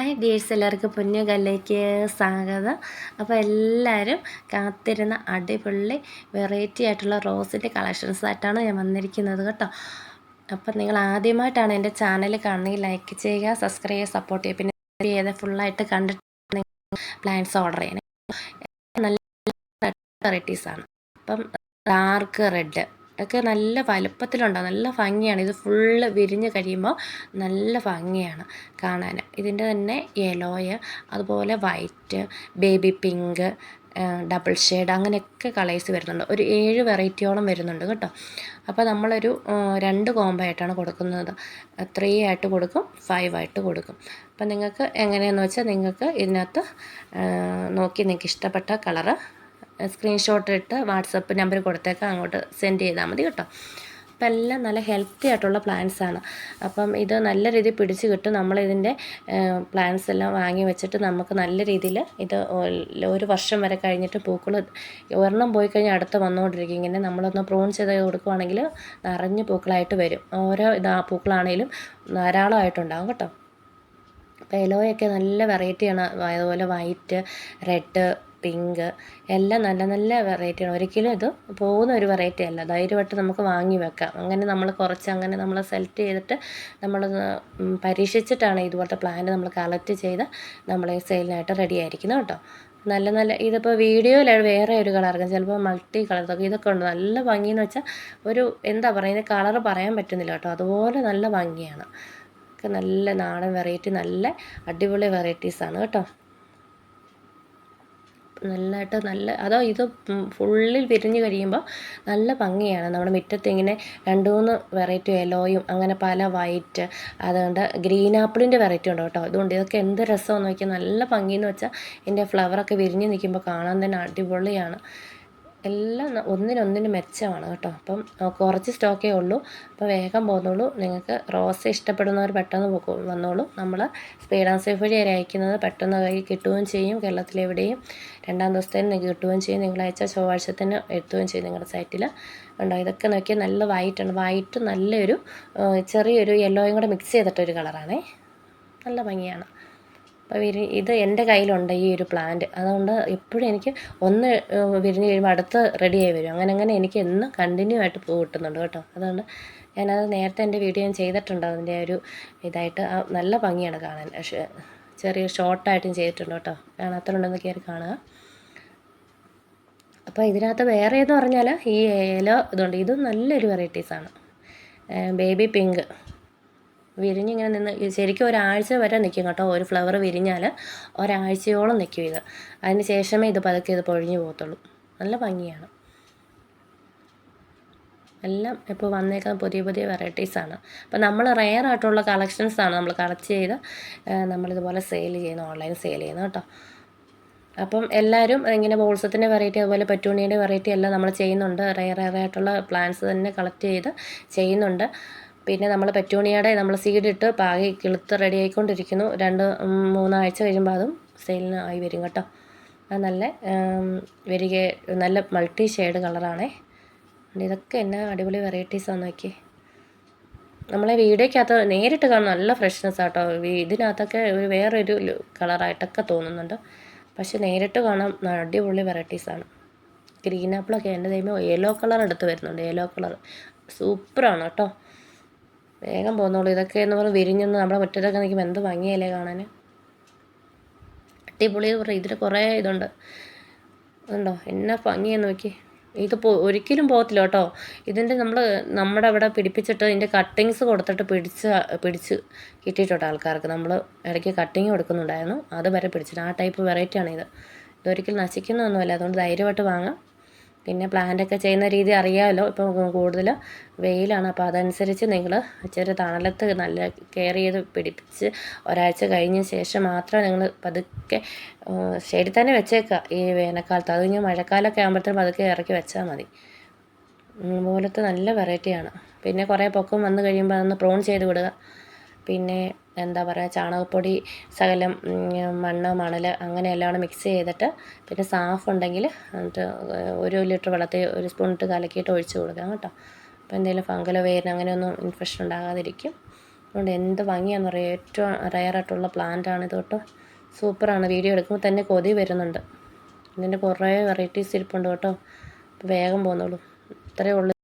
Hi dears എല്ലാവർക്കും പൊന്നുകല്ലേക്ക് സ്വാഗതം. അപ്പോൾ എല്ലാവരും കാത്തിരുന്ന അടിപൊളി വെറൈറ്റി ആയിട്ടുള്ള റോസിന്റെ കളക്ഷൻസ് ആയിട്ടാണ് ഞാൻ വന്നിരിക്കുന്നത് കേട്ടോ. അപ്പം നിങ്ങൾ ആദ്യമായിട്ടാണ് എന്റെ ചാനൽ കാണുന്നത് ലൈക്ക് ചെയ്യുക സബ്സ്ക്രൈബ് ചെയ്യുക സപ്പോർട്ട് ചെയ്യുക. പിന്നെ ചെയ്ത് ഫുള്ളായിട്ട് കണ്ടിട്ട് പ്ലാൻസ് ഓർഡർ ചെയ്യുന്നത് നല്ല വെറൈറ്റീസാണ് അപ്പം ഡാർക്ക് റെഡ് ഒക്കെ നല്ല വലുപ്പത്തിലുണ്ടാവും. നല്ല ഭംഗിയാണ്. ഇത് ഫുള്ള് വിരിഞ്ഞ് കഴിയുമ്പോൾ നല്ല ഭംഗിയാണ് കാണാൻ. ഇതിന്റെ തന്നെ യെലോയ് അതുപോലെ white baby pink double shade അങ്ങനെയൊക്കെ കളേഴ്സ് വരുന്നുണ്ട്. ഒരു ഏഴ് വെറൈറ്റിയോളം വരുന്നുണ്ട് കേട്ടോ. അപ്പോൾ നമ്മളൊരു രണ്ട് കോംബോ ആയിട്ടാണ് കൊടുക്കുന്നത്. ത്രീ ആയിട്ട് കൊടുക്കും ഫൈവ് ആയിട്ട് കൊടുക്കും. അപ്പം നിങ്ങൾക്ക് എങ്ങനെയാണെന്ന് വെച്ചാൽ നിങ്ങൾക്ക് ഇതിനകത്ത് നോക്കി നിങ്ങൾക്ക് ഇഷ്ടപ്പെട്ട കളറ് സ്ക്രീൻഷോട്ട് ഇട്ട് വാട്സപ്പ് നമ്പർ കൊടുത്തേക്കാം. അങ്ങോട്ട് സെൻഡ് ചെയ്താൽ മതി കേട്ടോ. അപ്പം എല്ലാം നല്ല ഹെൽത്തി ആയിട്ടുള്ള പ്ലാന്റ്സ് ആണ്. അപ്പം ഇത് നല്ല രീതിയിൽ പിടിച്ച് കിട്ടും. നമ്മളിതിന്റെ പ്ലാന്റ്സ് എല്ലാം വാങ്ങി വെച്ചിട്ട് നമുക്ക് നല്ല രീതിയിൽ ഇത് ഒരു വർഷം വരെ കഴിഞ്ഞിട്ട് പൂക്കൾ ഒരെണ്ണം പോയി കഴിഞ്ഞാൽ അടുത്ത് വന്നുകൊണ്ടിരിക്കും. ഇങ്ങനെ നമ്മളൊന്ന് പ്രൂൺ ചെയ്ത് കൊടുക്കുവാണെങ്കിൽ നിറഞ്ഞ് പൂക്കളായിട്ട് വരും. ഓരോ ഇതാ പൂക്കളാണെങ്കിലും ധാരാളമായിട്ടുണ്ടാകും കേട്ടോ. അപ്പോൾ എലോയൊക്കെ നല്ല വെറൈറ്റിയാണ് അതുപോലെ വൈറ്റ് റെഡ് പിങ്ക് എല്ലാം നല്ല നല്ല വെറൈറ്റിയാണ് ഒരിക്കലും ഇത് പോകുന്ന ഒരു വെറൈറ്റി അല്ല. ധൈര്യമായിട്ട് നമുക്ക് വാങ്ങി വെക്കാം. അങ്ങനെ നമ്മൾ കുറച്ച് അങ്ങനെ നമ്മൾ സെലക്ട് ചെയ്തിട്ട് നമ്മൾ പരീക്ഷിച്ചിട്ടാണ് ഇതുപോലത്തെ പ്ലാന്റ് നമ്മൾ കളക്ട് ചെയ്ത് നമ്മൾ സെയിലിനായിട്ട് റെഡി ആയിരിക്കുന്നത് കേട്ടോ. നല്ല നല്ല ഇതിപ്പോൾ വീഡിയോയിലാണ് വേറെ ഒരു കളർ ഇറങ്ങും ചിലപ്പോൾ മൾട്ടി കളർ ഇതൊക്കെ ഉണ്ട്. നല്ല ഭംഗിയെന്ന് വെച്ചാൽ ഒരു എന്താ പറയുക കളർ പറയാൻ പറ്റുന്നില്ല കേട്ടോ. അതുപോലെ നല്ല ഭംഗിയാണ്. ഒക്കെ നല്ല നാടൻ വെറൈറ്റി നല്ല അടിപൊളി വെറൈറ്റീസാണ് കേട്ടോ. നല്ലതായിട്ട് നല്ല അതോ ഇത് ഫുള്ളിൽ വിരിഞ്ഞ് കഴിയുമ്പോൾ നല്ല ഭംഗിയാണ്. നമ്മുടെ മുറ്റത്ത് ഇങ്ങനെ രണ്ട് മൂന്ന് വെറൈറ്റി യെല്ലോയും അങ്ങനെ പല വൈറ്റ് അതുകൊണ്ട് ഗ്രീൻ ആപ്പിളിന്റെ വെറൈറ്റി ഉണ്ട് കേട്ടോ. അതുകൊണ്ട് ഇതൊക്കെ എന്ത് രസമെന്ന് നോക്കിയാൽ നല്ല ഭംഗിയെന്ന് വെച്ചാൽ ഇതിന്റെ ഫ്ലവറൊക്കെ വിരിഞ്ഞ് നിൽക്കുമ്പോൾ കാണാൻ തന്നെ അടിപൊളിയാണ്. എല്ലാം ഒന്നിനൊന്നിന് മെച്ചമാണ് കേട്ടോ. അപ്പം കുറച്ച് സ്റ്റോക്കേ ഉള്ളൂ. അപ്പോൾ വേഗം പോകുന്നുള്ളൂ നിങ്ങൾക്ക് റോസ് ഇഷ്ടപ്പെടുന്നവർ പെട്ടെന്ന് പോകും വന്നോളൂ. നമ്മൾ സ്പീഡ് ആൻഡ് സേഫ് വഴി അയക്കുന്നത്. പെട്ടെന്ന് കൈ കിട്ടുകയും ചെയ്യും. കേരളത്തിലെവിടെയും രണ്ടാം ദിവസത്തേന് കിട്ടുകയും ചെയ്യും. നിങ്ങളയച്ച ചൊവ്വാഴ്ചത്തിന് എത്തുകയും ചെയ്യും നിങ്ങളുടെ സൈറ്റിൽ ഉണ്ടോ ഇതൊക്കെ നോക്കിയാൽ നല്ല വൈറ്റ് ആണ്. വൈറ്റ് നല്ലൊരു ചെറിയൊരു യെല്ലോയും കൂടെ മിക്സ് ചെയ്തിട്ടൊരു കളറാണേ നല്ല ഭംഗിയാണ്. അപ്പോൾ വിരി ഇത് എന്റെ കയ്യിലുണ്ട് ഈ ഒരു പ്ലാന്റ് അതുകൊണ്ട് എപ്പോഴും എനിക്ക് ഒന്ന് വിരിഞ്ഞ് കഴിയുമ്പോൾ അടുത്ത് റെഡിയായി വരും. അങ്ങനെ അങ്ങനെ എനിക്ക് എന്നും കണ്ടിന്യൂ ആയിട്ട് പൂ കിട്ടുന്നുണ്ട് കേട്ടോ. അതുകൊണ്ട് ഞാനത് നേരത്തെ എന്റെ വീഡിയോ ഞാൻ ചെയ്തിട്ടുണ്ട്. അതിന്റെ ഒരു ഇതായിട്ട് നല്ല ഭംഗിയാണ് കാണാൻ. പക്ഷേ ചെറിയ ഷോർട്ടായിട്ടും ചെയ്തിട്ടുണ്ട് കേട്ടോ. കാണാത്തതുണ്ടെന്ന് കയറി കാണുക. അപ്പോൾ ഇതിനകത്ത് വേറെ എന്ന് പറഞ്ഞാൽ ഈ ഏലോ ഇതുണ്ട്. ഇതും നല്ലൊരു വെറൈറ്റീസാണ് ബേബി പിങ്ക് വിരിഞ്ഞിങ്ങനെ നിന്ന് ശരിക്കും ഒരാഴ്ച വരെ നിൽക്കും കേട്ടോ ഒരു ഫ്ലവർ വിരിഞ്ഞാൽ ഒരാഴ്ചയോളം നിൽക്കും ഇത്. അതിന് ശേഷമേ ഇത് പതുക്കെ ഇത് പൊഴിഞ്ഞു പോകത്തുള്ളൂ. നല്ല ഭംഗിയാണ്. എല്ലാം ഇപ്പോൾ വന്നേക്കുന്ന പുതിയ പുതിയ വെറൈറ്റീസാണ് അപ്പോൾ നമ്മൾ റെയർ ആയിട്ടുള്ള കളക്ഷൻസാണ് നമ്മൾ കളക്ട് ചെയ്ത് നമ്മളിതുപോലെ സെയിൽ ചെയ്യുന്നത് ഓൺലൈൻ സെയിൽ ചെയ്യുന്നത് കേട്ടോ. അപ്പം എല്ലാവരും ഇങ്ങനെ ബോൾസത്തിന്റെ വെറൈറ്റി അതുപോലെ പറ്റൂണിയുടെ വെറൈറ്റി എല്ലാം നമ്മൾ ചെയ്യുന്നുണ്ട്. റെയർ റെയർ ആയിട്ടുള്ള പ്ലാന്റ്സ് തന്നെ കളക്ട് ചെയ്ത് ചെയ്യുന്നുണ്ട്. പിന്നെ നമ്മൾ പെറ്റൂണിയയുടെ നമ്മൾ സീഡിട്ട് പാകി കിളുത്ത് റെഡി ആയിക്കൊണ്ടിരിക്കുന്നു. രണ്ട് മൂന്നാഴ്ച കഴിയുമ്പോൾ അതും സെയിലിന് ആയി വരും കേട്ടോ. അത് നല്ല വരിക നല്ല മൾട്ടി ഷെയ്ഡ് കളറാണേ ഇതൊക്കെ എന്നാ അടിപൊളി വെറൈറ്റീസാണ് നോക്കി. നമ്മളെ വീഡിയോക്കകത്ത് നേരിട്ട് കാണുന്ന നല്ല ഫ്രഷ്നെസ് ആട്ടോ. ഇതിനകത്തൊക്കെ ഒരു വേറൊരു കളറായിട്ടൊക്കെ തോന്നുന്നുണ്ട്. പക്ഷെ നേരിട്ട് കാണാൻ അടിപൊളി വെറൈറ്റീസാണ് ഗ്രീൻ ആപ്പിളൊക്കെ എന്റെ ദൈവം യെല്ലോ കളർ എടുത്ത് വരുന്നുണ്ട്. യെല്ലോ കളർ സൂപ്പറാണ് കേട്ടോ. വേഗം പോന്നോളൂ. ഇതൊക്കെ എന്ന് പറഞ്ഞാൽ വിരിഞ്ഞെന്ന് നമ്മുടെ മുറ്റത്തൊക്കെ നിൽക്കുമ്പോൾ എന്ത് ഭംഗിയല്ലേ കാണാൻ അടിപൊളി പറയും ഇതിൽ കുറേ ഇതുണ്ട്. ഉണ്ടോ എന്നാ ഭംഗിയെന്ന് നോക്കി. ഇത് പോ ഒരിക്കലും പോകത്തില്ല കേട്ടോ. ഇതിന്റെ നമ്മൾ നമ്മുടെ അവിടെ പിടിപ്പിച്ചിട്ട് ഇതിന്റെ കട്ടിങ്സ് കൊടുത്തിട്ട് പിടിച്ച് പിടിച്ച് കിട്ടിയിട്ടുണ്ട് ആൾക്കാർക്ക്. നമ്മൾ ഇടയ്ക്ക് കട്ടിങ് കൊടുക്കുന്നുണ്ടായിരുന്നു. അത് വരെ പിടിച്ചിട്ട് ആ ടൈപ്പ് വെറൈറ്റിയാണ് ഇത് ഇതൊരിക്കലും നശിക്കുന്നൊന്നുമല്ല അതുകൊണ്ട് ധൈര്യമായിട്ട് വാങ്ങാം. പിന്നെ പ്ലാന്റൊക്കെ ചെയ്യുന്ന രീതി അറിയാമല്ലോ. ഇപ്പോൾ കൂടുതൽ വെയിലാണ്. അപ്പോൾ അതനുസരിച്ച് നിങ്ങൾ ചെറിയ തണലത്ത് നല്ല കെയർ ചെയ്ത് പിടിപ്പിച്ച് ഒരാഴ്ച കഴിഞ്ഞ ശേഷം മാത്രം നിങ്ങൾ പതുക്കെ ഷെയ്ഡിൽ തന്നെ വെച്ചേക്കുക. ഈ വേനൽക്കാലത്ത്. അത് കഴിഞ്ഞ് മഴക്കാലമൊക്കെ ആകുമ്പോഴത്തേക്കും പതുക്കെ ഇറക്കി വെച്ചാൽ മതി. പോലത്തെ നല്ല വെറൈറ്റിയാണ് പിന്നെ കുറേ പൊക്കം വന്നു കഴിയുമ്പോൾ അതൊന്ന് പ്രോൺ ചെയ്ത് വിടുക. പിന്നെ എന്താ പറയുക ചാണകപ്പൊടി ശകലം മണ്ണ് മണൽ അങ്ങനെയെല്ലാം കൂടെ മിക്സ് ചെയ്തിട്ട് പിന്നെ സാഫ് ഉണ്ടെങ്കിൽ എന്നിട്ട് ഒരു ലിറ്റർ വെള്ളത്തിൽ ഒരു സ്പൂൺ ഇട്ട് കലക്കിയിട്ട് ഒഴിച്ച് കൊടുക്കാം കേട്ടോ. അപ്പോൾ എന്തെങ്കിലും ഫംഗലോ വേരിന് അങ്ങനെയൊന്നും ഇൻഫെക്ഷൻ ഉണ്ടാകാതിരിക്കും. അതുകൊണ്ട് എന്ത് ഭംഗിയാണെന്ന് പറയുക ഏറ്റവും റയറായിട്ടുള്ള പ്ലാന്റാണ് ഇത് കേട്ടോ. സൂപ്പറാണ് വീഡിയോ എടുക്കുമ്പോൾ തന്നെ കൊതി വരുന്നുണ്ട്. ഇതിന്റെ കുറേ വെറൈറ്റീസ് ഇരിപ്പുണ്ട് കേട്ടോ. വേഗം പോന്നോളൂ. ഇത്രയേ ഉള്ളൂ.